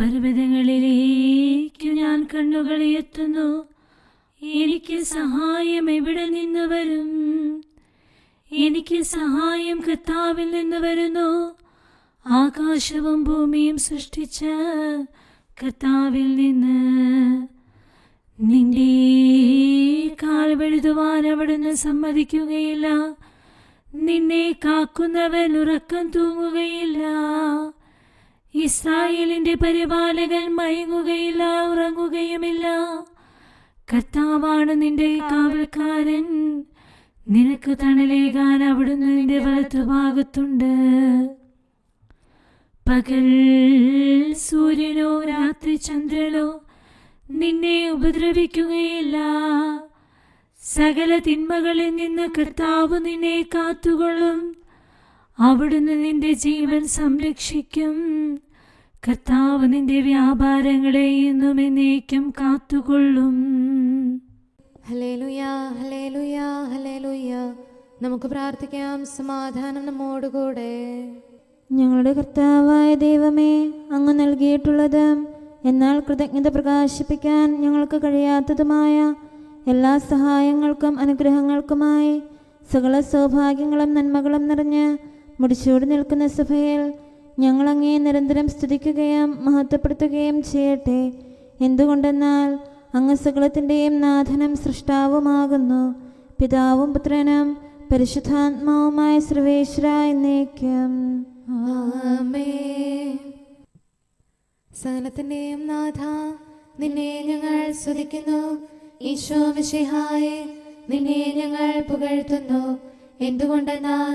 പർവതങ്ങളിലേക്ക് ഞാൻ കണ്ണുകൾ എത്തുന്നു. എനിക്ക് സഹായം എവിടെ നിന്ന് വരും? എനിക്ക് സഹായം കർത്താവിൽ നിന്ന് വരുന്നു. ആകാശവും ഭൂമിയും സൃഷ്ടിച്ച കർത്താവിൽ നിന്ന്. നിന്റെ കാൽ വെഴുതുവാൻ അവിടുന്ന് സമ്മതിക്കുകയില്ല. നിന്നെ കാക്കുന്നവൻ ഉറക്കം തൂങ്ങുകയില്ല. ഇസ്രായേലിന്റെ പരിപാലകൻ മയങ്ങുകയില്ല ഉറങ്ങുകയുമില്ല. കർത്താവാണ് നിന്റെ കാവൽക്കാരൻ. നിനക്ക് തണലേകാൻ അവിടുന്ന് നിന്റെ വലത്തുഭാഗത്തുണ്ട്. പകൽ സൂര്യനോ രാത്രി ചന്ദ്രനോ നിന്നെ ഉപദ്രവിക്കുകയില്ല. സകല തിന്മകളിൽ നിന്ന് കർത്താവ് നിന്നെ കാത്തുകൊള്ളും. അവിടുന്ന് നിന്റെ ജീവൻ സംരക്ഷിക്കും. കർത്താവ് നിന്റെ വ്യാപാരങ്ങളെ ഇന്നും എന്നേക്കും കാത്തുകൊള്ളും. ഹലേലുയ ഹലേലുയ ഹലേലുയ നമുക്ക് പ്രാർത്ഥിക്കാം സമാധാനം നമ്മോടുകൂടെ. ഞങ്ങളുടെ കർത്താവായ ദൈവമേ അങ്ങ് നൽകിയിട്ടുള്ളത് എന്നാൽ കൃതജ്ഞത പ്രകാശിപ്പിക്കാൻ ഞങ്ങൾക്ക് കഴിയാത്തതുമായ എല്ലാ സഹായങ്ങൾക്കും അനുഗ്രഹങ്ങൾക്കുമായി സകല സൗഭാഗ്യങ്ങളും നന്മകളും നിറഞ്ഞ് മുടിച്ചൂടി നിൽക്കുന്ന സഭയിൽ ഞങ്ങൾ അങ്ങേ നിരന്തരം സ്തുതിക്കുകയും മഹത്വപ്പെടുത്തുകയും ചെയ്യട്ടെ. എന്തുകൊണ്ടെന്നാൽ അങ്ങ് സകലത്തിന്റെയും നാഥനും സൃഷ്ടാവുമാകുന്നു. പിതാവും പുത്രനും പരിശുദ്ധാത്മാവുമായ സർവേശ്വര എന്നേക്കും. സകലത്തിന്റെയും നാഥ നിന്നെ ഞങ്ങൾ സ്തുതിക്കുന്നു. ഈശോ മിശിഹായെ നിന്നെ ഞങ്ങൾ പുകഴ്ത്തുന്നു. എന്തുകൊണ്ടെന്നാൽ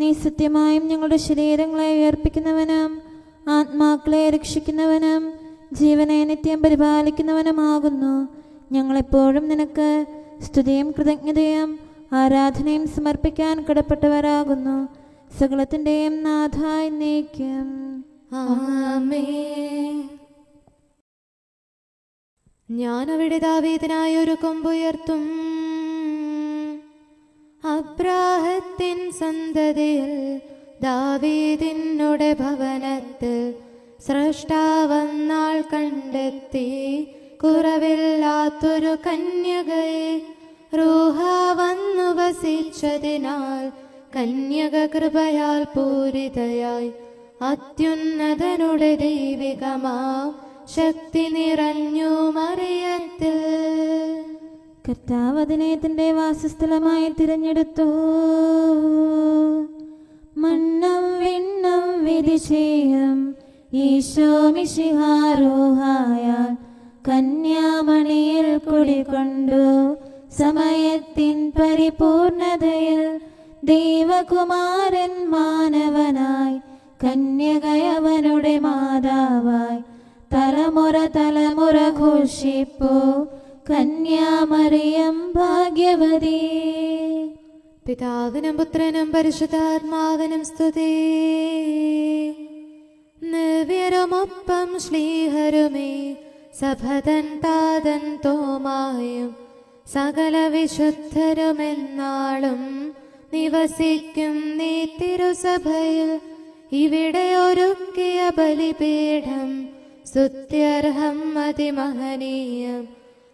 നീ സത്യമായും ഞങ്ങളുടെ ശരീരങ്ങളെ ഉയർപ്പിക്കുന്നവനും ആത്മാക്കളെ രക്ഷിക്കുന്നവനും ജീവനെ നിത്യം പരിപാലിക്കുന്നവനുമാകുന്നു. ഞങ്ങളെപ്പോഴും നിനക്ക് സ്തുതിയും കൃതജ്ഞതയും ആരാധനയും സമർപ്പിക്കാൻ കടപ്പെട്ടവരാകുന്നു. സകലത്തിന്റെയും നാഥായി നീക്കും ഞാൻ അവിടെ ദാവീദിനായി ഒരു കൊമ്പുയർത്തും. അബ്രാഹത്തിൻ സന്തതിയിൽ ദാവീദിനുടെ ഭവനത്തിൽ സൃഷ്ടാവന്നാൾ കണ്ടെത്തി. കുറവില്ലാത്തൊരു കന്യകയെ റൂഹ വന്നു വസിച്ചതിനാൽ കന്യക കൃപയാൽ പൂരിതയായി. അത്യുന്നതനുടെ ദൈവികമാ ശക്തി നിറഞ്ഞു മറിയത്തിൽ. കർത്താവ് അതിനെ തന്റെ വാസസ്ഥലമായി തിരഞ്ഞെടുത്തു. മണ്ണം വിണ്ണം വിധി ചെയ്യും ഈശോ മിഷിഹാരോഹായ കന്യാമണിയിൽ കുടികൊണ്ടു. സമയത്തിൻ പരിപൂർണതയിൽ ദൈവകുമാരൻ മാനവനായി കന്യകയവനുടെ മാതാവായി തലമുറ തലമുറ ഘോഷിപ്പോ. കന്യാമറിയം ഭാഗ്യവതി. പിതാവിനും പുത്രനും പരിശുദ്ധാത്മാവിനും സ്തുതി. നിവ്യരുമൊപ്പം ശ്രീഹരുമേ സഭതൻ താതൻ തോമായും സകല വിശുദ്ധരുമെന്നാളും നിവസിക്കും നീ തിരുസഭയിൽ. ഇവിടെ ഒരുക്കിയ ബലിപീഠം സ്തുത്യർഹം അതിമഹനീയം.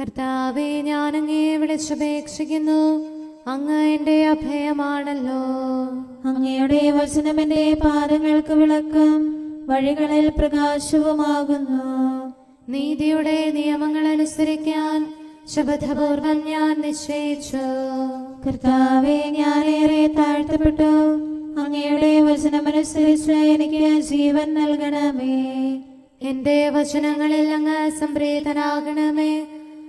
കർത്താവെ ഞാൻ അങ്ങേ വിളിച്ചപേക്ഷിക്കുന്നു. അങ്ങ് എന്റെ അഭയമാണല്ലോ. അങ്ങയുടെ വചനം എന്റെ പാദങ്ങൾക്ക് വിളക്കും വഴികളിൽ പ്രകാശവുമാകുന്നു. നീതിയുടെ നിയമങ്ങൾ അനുസരിക്കാൻ ശബദപൂർവം ഞാൻ നിശ്ചയിച്ചു. കർത്താവെ ഞാനേറെ താഴ്ത്തപ്പെട്ടു. അങ്ങയുടെ വചനമനുസരിച്ച് എനിക്ക് ജീവൻ നൽകണമേ. എന്റെ വചനങ്ങളിൽ അങ്ങ് സംപ്രീതനാകണമേ.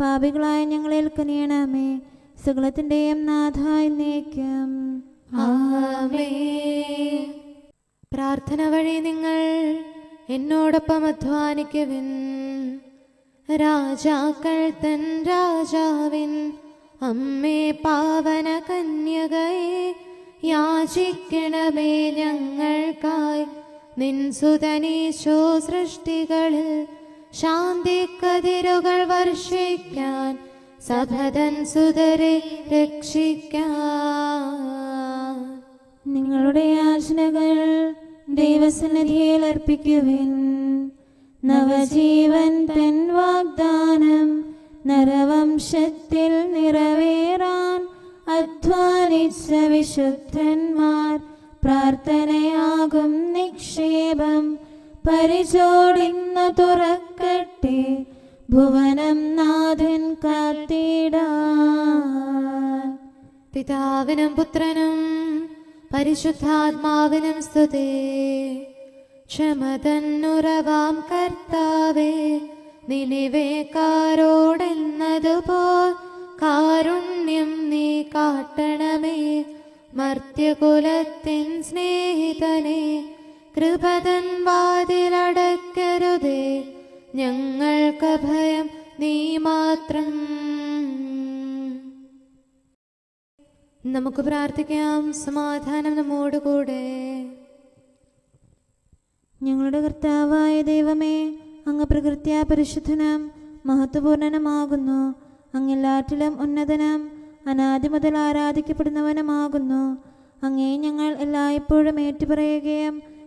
പാപികളായ ഞങ്ങൾ കനിയണമേ സകലത്തിന്റെയും നാഥായി നീക്കം. പ്രാർത്ഥന വഴി നിങ്ങൾ എന്നോടൊപ്പം അധ്വാനിക്കുവിൻ. രാജാക്കൾ തൻ രാജാവിൻ. അമ്മേ പാവന കന്യകയെ യാചിക്കണമേ ഞങ്ങൾക്കായി. നിൻ സുതനീശോ സൃഷ്ടികളിൽ ശാന്തി കതിരുകൾ വർഷിക്കാൻ സഭതൻ സുതരെ രക്ഷിക്കാൻ. നിങ്ങളുടെ യാചനകൾ ദൈവസന്നിധിയിൽ അർപ്പിക്കുവിൻ. നവജീവൻ തൻ വാഗ്ദാനം നരവംശത്തിൽ നിറവേറാൻ അധ്വാനിച്ച വിശുദ്ധന്മാർ പ്രാർത്ഥനയാകും നിക്ഷേപം പരിചോടിന്നു തുറക്കട്ടെ ഭുവനം നാഥൻ കാത്തിടാൻ. പിതാവിനും പുത്രനും പരിശുദ്ധാത്മാവിനും സ്തുതി. ക്ഷമതന്നുറവാം കർത്താവേ നിനിവേക്കാരോടെന്നതുപോൽ കാരുണ്യം നീ കാട്ടണമേ മർത്യകുലത്തിൻ സ്നേഹിതനെ. കൃപതൻ വാതിലടക്കരുതേ ഞങ്ങൾക്ക് ഭയം നീ മാത്രം. നമുക്ക് പ്രാർത്ഥിക്കാം സമാധാനം നമ്മോടുകൂടെ. ഞങ്ങളുടെ കർത്താവായ ദൈവമേ അങ്ങ് പ്രകൃത്യ പരിശുദ്ധനാം മഹത്വപൂർണനമാകുന്നു. അങ്ങെല്ലാറ്റിലും ഉന്നതനാം അനാദി മുതൽ ആരാധിക്കപ്പെടുന്നവനുമാകുന്നു. അങ്ങേ ഞങ്ങൾ എല്ലായ്പ്പോഴും ഏറ്റുപറയുകയും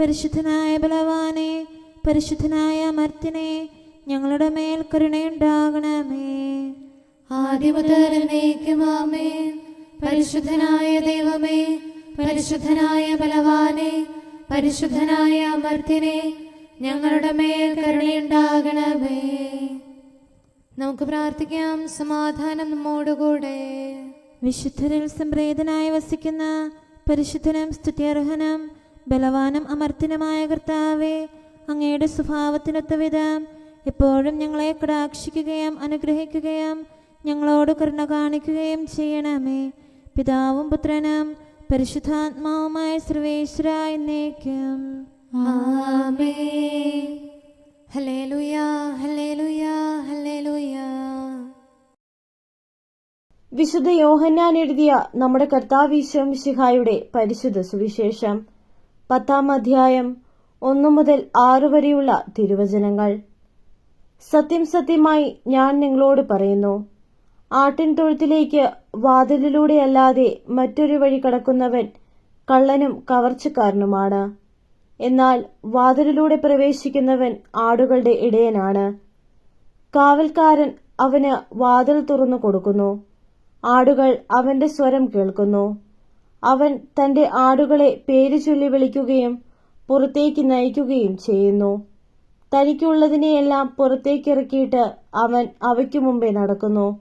പരിശുദ്ധനായ ബലവാനെ പരിശുദ്ധനായ അമർത്തിനെ ഞങ്ങളുടെ മേൽ കരുണയുണ്ടാകണമേ. ആമേൻ. പരിശുദ്ധനായ ദൈവമേ പരിശുദ്ധനായ ബലവാനെ പരിശുദ്ധനായ അമർത്തിനെ ഞങ്ങളുടെ മേൽ കരുണയുണ്ടാകണമേ. നമുക്ക് പ്രാർത്ഥിക്കാം സമാധാനം നമ്മോടുകൂടെ. വിശുദ്ധരിൽ സംപ്രേതനായി വസിക്കുന്ന പരിശുദ്ധനം സ്തുത്യർഹനും ബലവാനും അമർത്തിനുമായ കർത്താവേ അങ്ങയുടെ സ്വഭാവത്തിനൊത്ത വിധം എപ്പോഴും ഞങ്ങളെ കടാക്ഷിക്കുകയും അനുഗ്രഹിക്കുകയും ഞങ്ങളോട് കരുണ കാണിക്കുകയും ചെയ്യണമേ. പിതാവും പുത്രനും പരിശുദ്ധാത്മാവുമായ സർവേശ്വര എന്നേക്കും. വിശുദ്ധ യോഹന്നാൻ എഴുതിയ നമ്മുടെ കർത്താവീശ്വം ശിഹായുടെ പരിശുദ്ധ സുവിശേഷം പത്താം അധ്യായം ഒന്നു മുതൽ ആറു വരെയുള്ള തിരുവചനങ്ങൾ. സത്യം സത്യമായി ഞാൻ നിങ്ങളോട് പറയുന്നു. ആട്ടിൻ തൊഴുത്തിലേക്ക് വാതിലിലൂടെയല്ലാതെ മറ്റൊരു വഴി കടക്കുന്നവൻ കള്ളനും കവർച്ചക്കാരനുമാണ്. എന്നാൽ വാതിലിലൂടെ പ്രവേശിക്കുന്നവൻ ആടുകളുടെ ഇടയനാണ്. കാവൽക്കാരൻ അവന് വാതിൽ തുറന്നു കൊടുക്കുന്നു. ആടുകൾ അവന്റെ സ്വരം കേൾക്കുന്നു. അവൻ തന്റെ ആടുകളെ പേര് ചൊല്ലി വിളിക്കുകയും പുറത്തേക്ക് നയിക്കുകയും ചെയ്യുന്നു. തനിക്കുള്ളതിനെയെല്ലാം പുറത്തേക്കിറക്കിയിട്ട് അവൻ അവയ്ക്കു മുമ്പേ നടക്കുന്നു.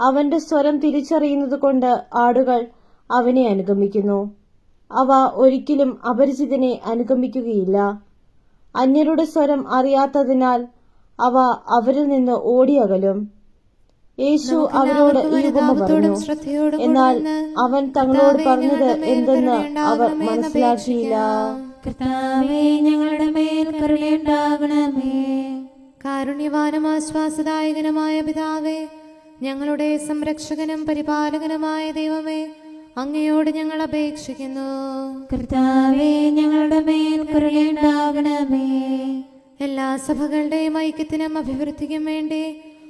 അവന്റെ സ്വരം തിരിച്ചറിയുന്നത് കൊണ്ട് ആടുകൾ അവനെ അനുഗമിക്കുന്നു. അവ ഒരിക്കലും അപരിചിതനെ അനുഗമിക്കുകയില്ല. അന്യരുടെ സ്വരം അറിയാത്തതിനാൽ അവ അവരിൽ നിന്ന് ഓടിയകലും. യേശു അവരോട് ഈ ഉപമ പറഞ്ഞു. എന്നാൽ അവൻ തങ്ങളോട് പറഞ്ഞത് എന്തെന്ന് അവർ മനസ്സിലാക്കിയില്ല. കർത്താവേ ഞങ്ങളുടെ മേൽ കരുണയുണ്ടാകണമേ. കാരുണ്യവാനും ആശ്വാസദായകനുമായ പിതാവേ ഞങ്ങളുടെ സംരക്ഷകനും പരിപാലകനുമായ ദൈവമേ അങ്ങയോട് ഞങ്ങൾ അപേക്ഷിക്കുന്നു. കർത്താവേ ഞങ്ങളുടെ മേൽ കരുണയുണ്ടാകണമേ. എല്ലാ സഭകളുടെയും ഐക്യത്തിനും അഭിവൃദ്ധിക്കും വേണ്ടി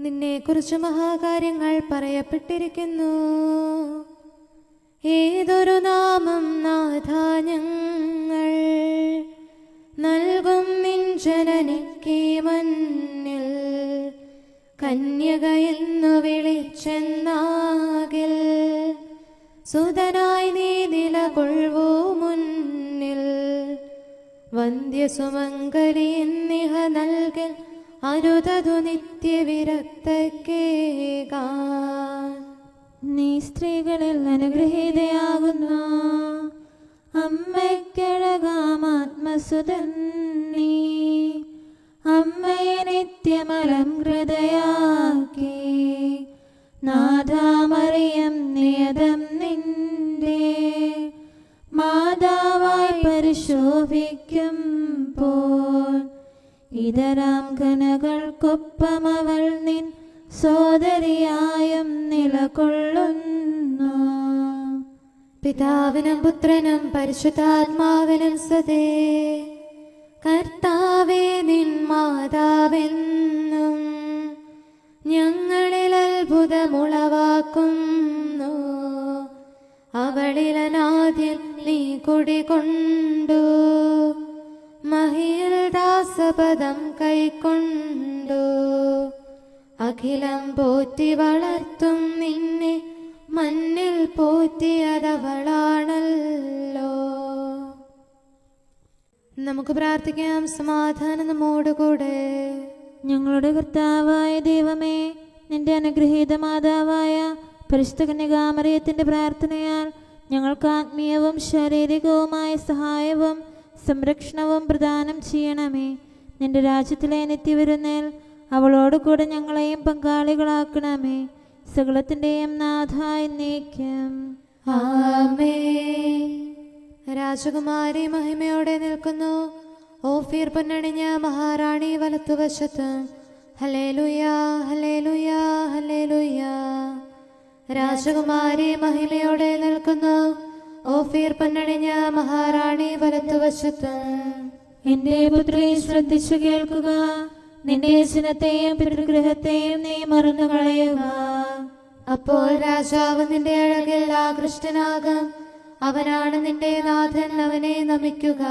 നിന്നെക്കുറിച്ച് മഹാകാര്യങ്ങൾ പറയപ്പെട്ടിരിക്കുന്നു. ഏതൊരു നാമം നാഥ ഞങ്ങൾ നൽകും നിൻ ജനനിക്ക് മന്നിൽ കന്യകയെന്നു വിളിച്ചെന്നാകിൽ സുതനായി നീ നിലകൊള്ളൂ മുന്നിൽ? വന്ധ്യസുമംഗലി നിഹ നൽകൽ അരുതതു നിത്യവിരക്തക്കേകാൻ. നീ സ്ത്രീകളിൽ അനുഗ്രഹീതയാകുന്ന അമ്മയ്ക്കഴകാമാത്മസുതൻ നീ അമ്മയെ നിത്യമലം ഹൃദയാക്കി നാഥാമറിയം നിയതം നിന്റെ. മാതാവായി പരിശോഭിക്കും പോൽ ഇതരാം ഘനകൾക്കൊപ്പം അവൾ നിൻ സോദരിയായും നിലകൊള്ളുന്നു. പിതാവിനും പുത്രനും പരിശുദ്ധാത്മാവിനും സതേ കർത്താവേ നിൻ മാതാവെന്നും ഞങ്ങളിൽ അത്ഭുതമുളവാക്കുന്നു. അവളിലനാദ്യം നീ കുടികൊണ്ടു. ദാസപദം കൈക്കൊണ്ടു. അഖിലം പോറ്റി വളർത്തും നിന്നെ മണ്ണിൽ പോറ്റിയതവളാണല്ലോ നമുക്ക് പ്രാർത്ഥിക്കാം സമാധാനം നമ്മോടുകൂടെ. ഞങ്ങളുടെ കർത്താവായ ദൈവമേ നിന്റെ അനുഗ്രഹീത മാതാവായ പരിശുദ്ധ കന്യകാമറിയത്തിന്റെ പ്രാർത്ഥനയാൽ ഞങ്ങൾക്ക് ആത്മീയവും ശാരീരികവുമായ സഹായവും സംരക്ഷണവും പ്രദാനം ചെയ്യണമേ. നിന്റെ രാജ്യത്തിലെ നിത്യവരുന്നേൽ അവളോട് കൂടെ ഞങ്ങളെയും പങ്കാളികളാക്കണമേ. സകലത്തിന്റെയും നാഥായി നീക്കം ആമേ രാജകുമാരി മഹിമയോടെ നിൽക്കുന്നു. ഓഫീർ പൊന്നണിഞ്ഞ മഹാറാണി വലത്തുവശത്ത്. ഹലേലുയ രാജകുമാരി മഹിമയോടെ നിൽക്കുന്നു. ഓഫീർ പൊന്നണിഞ്ഞ മഹാറാണി വലത്തുവശത്ത്. എന്റെ പുത്രി ശ്രദ്ധിച്ചു കേൾക്കുക. നിന്റെ ജനത്തെയും പിതൃഗ്രഹത്തെയും നീ മറന്നു കളയുക. അപ്പോൾ രാജാവ് നിന്റെ അഴകിൽ ആകൃഷ്ടനാകും. അവനാണ് നിന്റെ നാഥൻ അവനെ നമിക്കുക.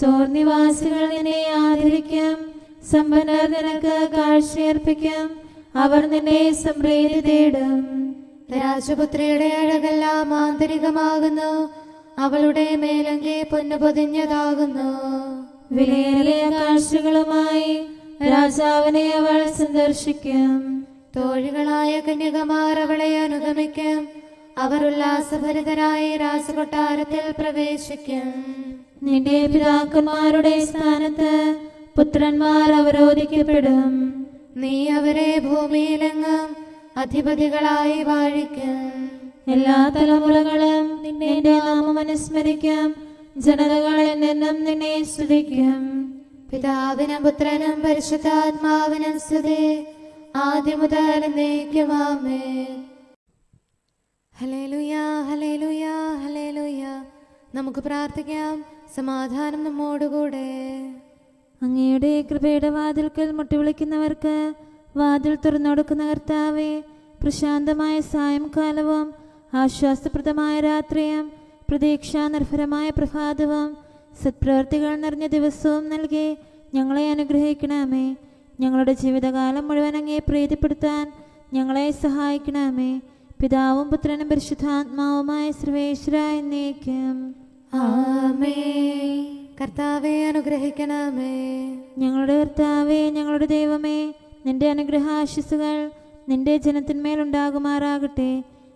സോർനിവാസികൾ നിന്നെ ആദരിക്കും. സമ്പന്നർ നിനക്ക് കാഴ്ചയർപ്പിക്കും. അവർ നിന്നെ സംപ്രീതി തേടും. രാജപുത്രിയുടെ അഴകെല്ലാം ആന്തരികമാകുന്നു. അവളുടെ മേലങ്കി പൊന്നു പൊതിഞ്ഞതാകുന്നു. വിലയേറിയ കാഴ്ചകളുമായി രാജാവിനെ അവൾ സന്ദർശിക്കും. തോഴികളായ കന്യകമാർ അവളെ അനുഗമിക്കും. അവർ ഉല്ലാസഭരിതരായി രാജകൊട്ടാരത്തിൽ പ്രവേശിക്കും. നിന്റെ പിതാക്കന്മാരുടെ സ്ഥാനത്ത് പുത്രന്മാർ അവരോധിക്കപ്പെടും. നീ അവരെ ഭൂമിയിലെങ്ങും അധിപതികളായി വാഴിക്കും. എല്ലാ തലമുറകളും നിന്റെ നാമം അനുസ്മരിക്കും. ജനതകളിൽ നിന്നും നിന്നെ സ്തുതിക്കും. പിതാവിനും പുത്രനും പരിശുദ്ധാത്മാവിനും സ്തുതി. ആദ്യം മുതൽ എന്നേക്കുമാമേ ഹലേലുയ ഹലേലുയ ഹലേലുയ നമുക്ക് പ്രാർത്ഥിക്കാം. സമാധാനം നമ്മോടുകൂടെ. അങ്ങയുടെ കൃപയുടെ വാതിൽക്കൽ മുട്ടി വിളിക്കുന്നവർക്ക് വാതിൽ തുറന്നു കൊടുക്കുന്ന കർത്താവെ പ്രശാന്തമായ സായംകാലവും ആശ്വാസപ്രദമായ രാത്രിയും പ്രതീക്ഷാനിർഭരമായ പ്രഭാതവും സത്പ്രവർത്തികൾ നിറഞ്ഞ ദിവസവും നൽകി ഞങ്ങളെ അനുഗ്രഹിക്കണമേ. ഞങ്ങളുടെ ജീവിതകാലം മുഴുവൻ അങ്ങേ പ്രീതിപ്പെടുത്താൻ ഞങ്ങളെ സഹായിക്കണമേ. പിതാവും പുത്രനും പരിശുദ്ധാത്മാവുമായ സർവേശ്വര എന്നേക്കും. ആമേ. കർത്താവെ അനുഗ്രഹിക്കണമേ. ഞങ്ങളുടെ കർത്താവെ ഞങ്ങളുടെ ദൈവമേ നിന്റെ അനുഗ്രഹാശിസുകൾ നിന്റെ ജനത്തിന്മേലുണ്ടാകുമാറാകട്ടെ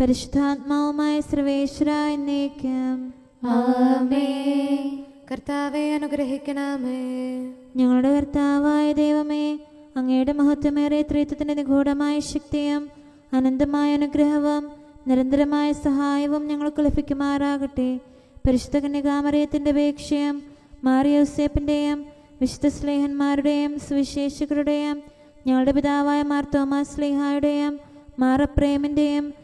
പരിശുദ്ധാത്മാവുമായ സർവേശ്വര എന്നേക്കും. ആമേ കർത്താവെ അനുഗ്രഹിക്കണമേ. ഞങ്ങളുടെ കർത്താവായ ദൈവമേ അങ്ങയുടെ മഹത്വമേറെ ത്രിത്വത്തിന്റെ നിഗൂഢമായ ശക്തിയും അനന്തമായ അനുഗ്രഹവും നിരന്തരമായ സഹായവും ഞങ്ങൾക്ക് ലഭിക്കുമാറാകട്ടെ. പരിശുദ്ധ കന്യകാമറിയത്തിന്റെ അപേക്ഷയും മാറിയോസേപ്പിന്റെയും വിശുദ്ധ സ്ലേഹന്മാരുടെയും സുവിശേഷകരുടെയും ഞങ്ങളുടെ പിതാവായ മാർ തോമാസ് സ്ലേഹായുടെയും മാറപ്രേമിന്റെയും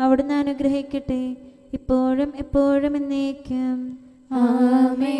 അവിടുന്ന് അനുഗ്രഹിക്കട്ടെ. ഇപ്പോഴും എപ്പോഴും എന്നേക്കും. ആമേ